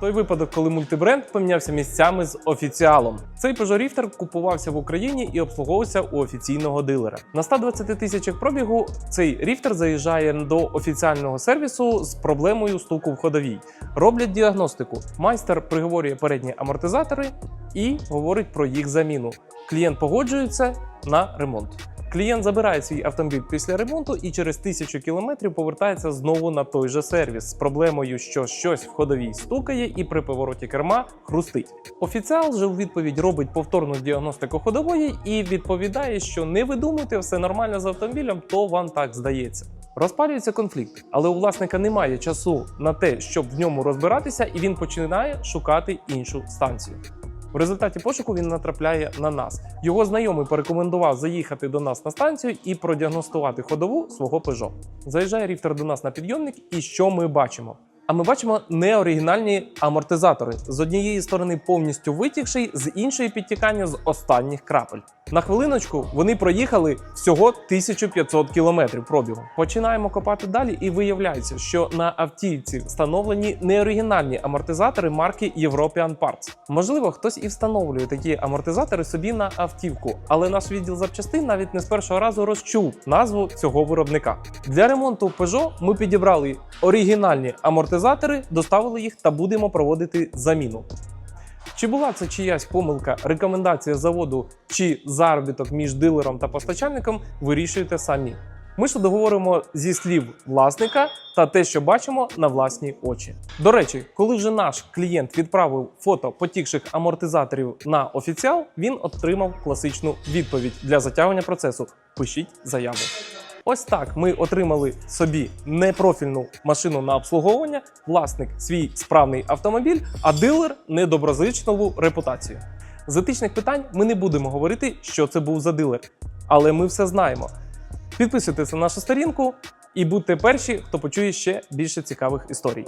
Той випадок, коли мультибренд помінявся місцями з офіціалом. Цей Peugeot Rifter купувався в Україні і обслуговувався у офіційного дилера. На 120 тисячах пробігу цей Rifter заїжджає до офіціального сервісу з проблемою стуку в ходовій. Роблять діагностику. Майстер приговорює передні амортизатори і говорить про їх заміну. Клієнт погоджується на ремонт. Клієнт забирає свій автомобіль після ремонту і через тисячу кілометрів повертається знову на той же сервіс з проблемою, що щось в ходовій стукає і при повороті керма хрустить. Офіціал же у відповідь робить повторну діагностику ходової і відповідає, що не ви думаєте, все нормально з автомобілем, то вам так здається. Розпалюється конфлікт, але у власника немає часу на те, щоб в ньому розбиратися, і він починає шукати іншу станцію. В результаті пошуку він натрапляє на нас. Його знайомий порекомендував заїхати до нас на станцію і продіагностувати ходову свого Peugeot. Заїжджає ріфтер до нас на підйомник, і що ми бачимо? А ми бачимо неоригінальні амортизатори з однієї сторони повністю витікший, з іншої підтікання з останніх крапель. На хвилиночку вони проїхали всього 1500 кілометрів пробігу. Починаємо копати далі, і виявляється, що на автівці встановлені неоригінальні амортизатори марки European Parts. Можливо, хтось і встановлює такі амортизатори собі на автівку, але наш відділ запчастин навіть не з першого разу розчув назву цього виробника. Для ремонту Peugeot ми підібрали оригінальні амортизатори, доставили їх та будемо проводити заміну. Чи була це чиясь помилка, рекомендація заводу чи заробіток між дилером та постачальником, вирішуєте самі. Ми ж договоримо зі слів власника та те, що бачимо на власні очі. До речі, коли вже наш клієнт відправив фото потікших амортизаторів на офіціал, він отримав класичну відповідь для затягування процесу: пишіть заяву. Ось так ми отримали собі непрофільну машину на обслуговування, власник свій справний автомобіль, а дилер недоброзичливу репутацію. З етичних питань ми не будемо говорити, що це був за дилер, але ми все знаємо. Підписуйтесь на нашу сторінку і будьте перші, хто почує ще більше цікавих історій.